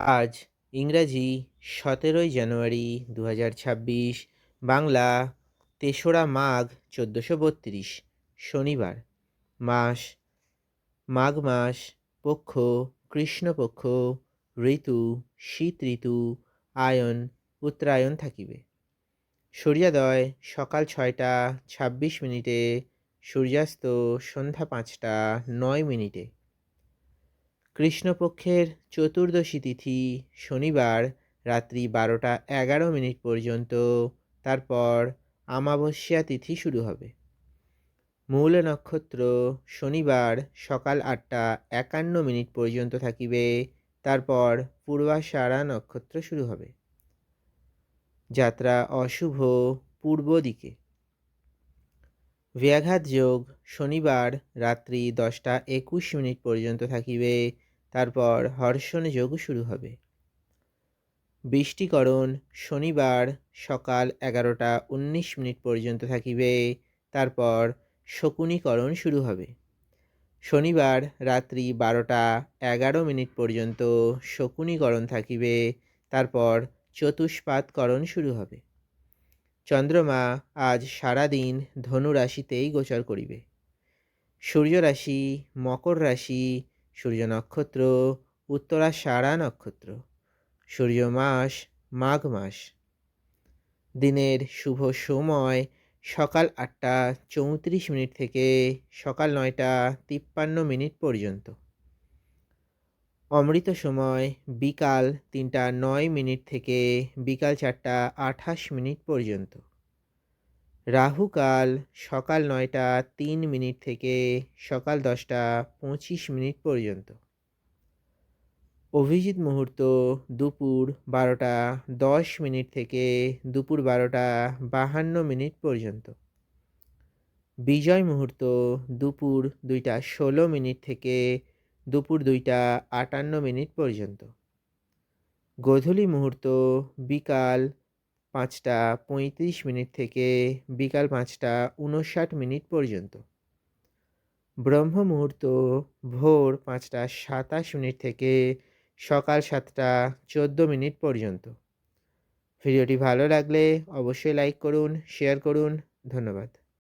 আজ ইংরাজি সতেরোই জানুয়ারি দু হাজার ছাব্বিশ, বাংলা তেসরা মাঘ চোদ্দোশো বত্রিশ, শনিবার। মাস, মাঘ মাস, পক্ষ, কৃষ্ণপক্ষ, ঋতু, শীত ঋতু, আয়ন, উত্তরায়ণ থাকিবে। সূর্যোদয় সকাল ছয়টা ছাব্বিশ মিনিটে, সূর্যাস্ত সন্ধ্যা পাঁচটা নয় মিনিটে। কৃষ্ণপক্ষের চতুর্দশী তিথি শনিবার রাত্রি বারোটা এগারো মিনিট পর্যন্ত। তারপর আমাবস্যা তিথি শুরু হবে। মূল নক্ষত্র শনিবার সকাল আটটা একান্ন মিনিট পর্যন্ত থাকিবে। তারপর পূর্বাষাঢ়া নক্ষত্র শুরু হবে। যাত্রা অশুভ পূর্ব দিকে। ব্যাঘাত যোগ শনিবার রাত্রি দশটা একুশ মিনিট পর্যন্ত থাকিবে। তারপর হর্ষণ যোগ শুরু হবে। বৃষ্টিকরণ শনিবার সকাল এগারোটা উনিশ মিনিট পর্যন্ত থাকিবে, তারপর শকুনীকরণ শুরু হবে। শনিবার রাত্রি বারোটা এগারো মিনিট পর্যন্ত শকুনীকরণ থাকিবে, তারপর চতুষ্পাতকরণ শুরু হবে। চন্দ্রমা আজ সারাদিন ধনু রাশিতেই গোচর করিবে। সূর্য রাশি মকর রাশি সূর্য নক্ষত্র উত্তরাষাঢ়া নক্ষত্র, সূর্য মাস, মাঘ মাস। দিনের শুভ সময় সকাল আটটা চৌত্রিশ মিনিট থেকে সকাল নয়টা তিপ্পান্ন মিনিট পর্যন্ত। অমৃত সময় বিকাল তিনটা নয় মিনিট থেকে বিকাল চারটা আঠাশ মিনিট পর্যন্ত। রাহুকাল সকাল নয়টা তিন মিনিট থেকে সকাল দশটা পঁচিশ মিনিট পর্যন্ত। অভিজিৎ মুহূর্ত দুপুর বারোটা দশ মিনিট থেকে দুপুর বারোটা বাহান্ন মিনিট পর্যন্ত। বিজয় মুহূর্ত দুপুর দুইটা ষোলো মিনিট থেকে দুপুর দুইটা আটান্ন মিনিট পর্যন্ত। গোধূলি মুহূর্ত বিকাল পাঁচটা পঁয়ত্রিশ মিনিট থেকে বিকাল পাঁচটা উনষাট মিনিট পর্যন্ত। ব্রহ্ম মুহূর্ত ভোর পাঁচটা সাতাশ মিনিট থেকে সকাল সাতটা চোদ্দ মিনিট পর্যন্ত। ভিডিওটি ভালো লাগলে অবশ্যই লাইক করুন, শেয়ার করুন, ধন্যবাদ।